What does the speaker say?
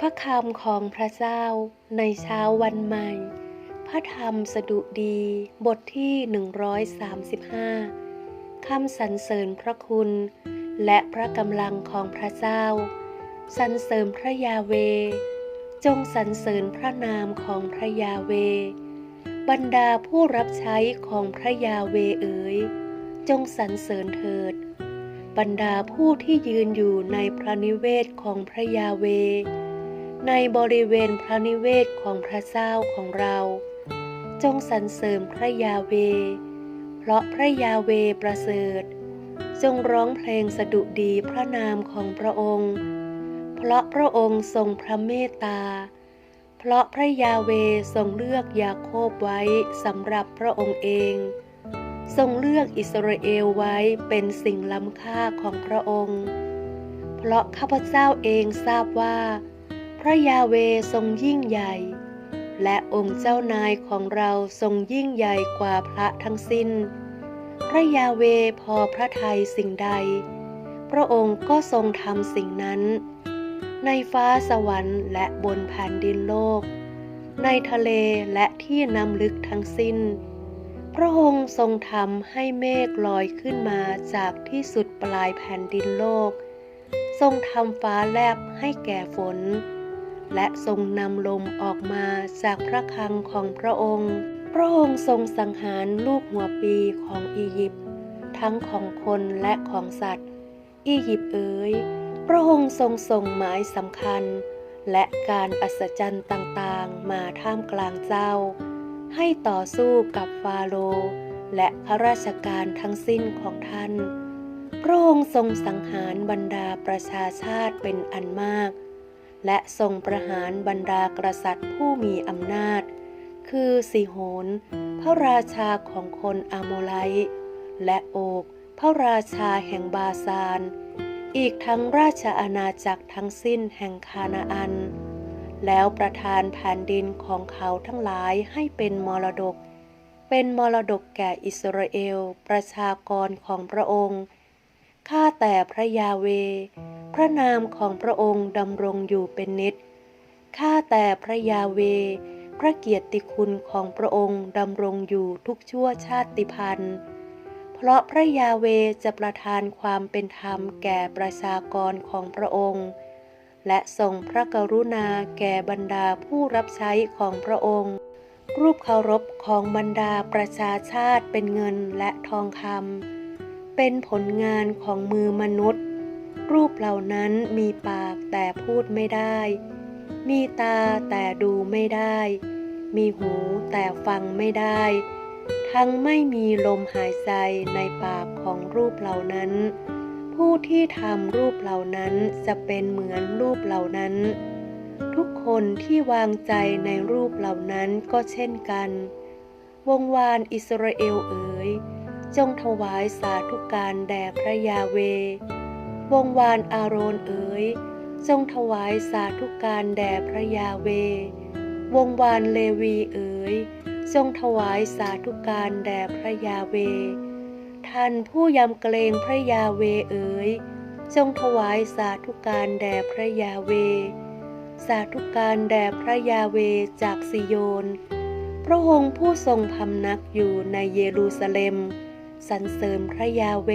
พระคำของพระเจ้าในเช้าวันใหม่ พระธรรมสดุดีบทที่ 135 คำสรรเสริญพระคุณ และพระกำลังของพระเจ้า สรรเสริญพระยาเว จงสรรเสริญพระนามของพระยาเว บรรดาผู้รับใช้ของพระยาเวเอ๋ย จงสรรเสริญเถิด บรรดาผู้ที่ยืนอยู่ในพระนิเวศของพระยาเว ในบริเวณพระนิเวศของพระเจ้าของเรา จงสรรเสริญพระยาเว เพราะพระยาเวประเสริฐ จงร้องเพลงสดุดีพระนามของพระองค์ เพราะพระองค์ทรงพระเมตตาเพราะพระยาเวทรงเลือกยาโคบไว้สำหรับพระองค์เอง ทรงเลือกอิสราเอลไว้เป็นสิ่งล้ำค่าของพระองค์ เพราะข้าพเจ้าเองทราบว่า พระยาเวทรงยิ่งใหญ่ และองค์เจ้านายของเราทรงยิ่งใหญ่กว่าพระทั้งสิ้น พระยาเวพอพระทัยสิ่งใด พระองค์ก็ทรงทำสิ่งนั้น ในฟ้าสวรรค์และบนแผ่นดินโลก ในทะเลและที่น้ำลึกทั้งสิ้น พระองค์ทรงทำให้เมฆลอยขึ้นมาจากที่สุดปลายแผ่นดินโลก ทรงทำฟ้าแลบให้แก่ฝน และทรงนำลมออกมาจากพระคลังของพระองค์ พระองค์ทรงสังหารลูกหัวปีของอียิปต์ทั้งของคนและของสัตว์ อียิปต์เอ๋ย พระองค์ทรงส่งหมายสำคัญ และการอัศจรรย์ต่างๆ มาท่ามกลางเจ้า ให้ต่อสู้กับฟาโรห์และข้าราชการทั้งสิ้นของท่าน พระองค์ทรงสังหารบรรดาประชาชาติเป็นอันมาก และทรงประหารบรรดากษัตริย์ผู้มีอำนาจ คือสิโหนพระราชาของคนอาโมไลและโอกพระราชาแห่งบาซาน อีกทั้งราชอาณาจักรทั้งสิ้นแห่งคานาอัน แล้วประทานแผ่นดินของเขาทั้งหลายให้เป็นมรดก เป็นมรดกแก่อิสราเอลประชากรของพระองค์ข้าแต่พระยาเว พระนามของพระองค์ดำรงอยู่เป็นนิจข้าแต่พระยาเว พระเกียรติคุณของพระองค์ดำรงอยู่ทุกชั่วชาติพันธ์เพราะพระยาเวจะประทานความเป็นธรรมแก่ประชากรของพระองค์ และทรงพระกรุณาแก่บรรดาผู้รับใช้ของพระองค์ รูปเคารพของบรรดาประชาชาติเป็นเงินและทองคำเป็นผลงานของมือมนุษย์ รูปเหล่านั้นมีปากแต่พูดไม่ได้ มีตาแต่ดูไม่ได้ มีหูแต่ฟังไม่ได้ ทั้งไม่มีลมหายใจในปากของรูปเหล่านั้น ผู้ที่ทำรูปเหล่านั้นจะเป็นเหมือนรูปเหล่านั้น ทุกคนที่วางใจในรูปเหล่านั้นก็เช่นกัน วงวานอิสราเอลเอ๋ยจงถวายสาธุการแด่พระยาเว วงวานอาโรนเอ๋ยจงถวายสาธุการแด่พระยาเว วงวานเลวีเอ๋ยจงถวายสาธุการแด่พระยาเว ท่านผู้ยำเกรงพระยาเวเอ๋ยจงถวายสาธุการแด่พระยาเว สาธุการแด่พระยาเวจากซิโยน พระองค์ผู้ทรงพำนักอยู่ในเยรูซาเล็ม สรรเสริมพระยาเว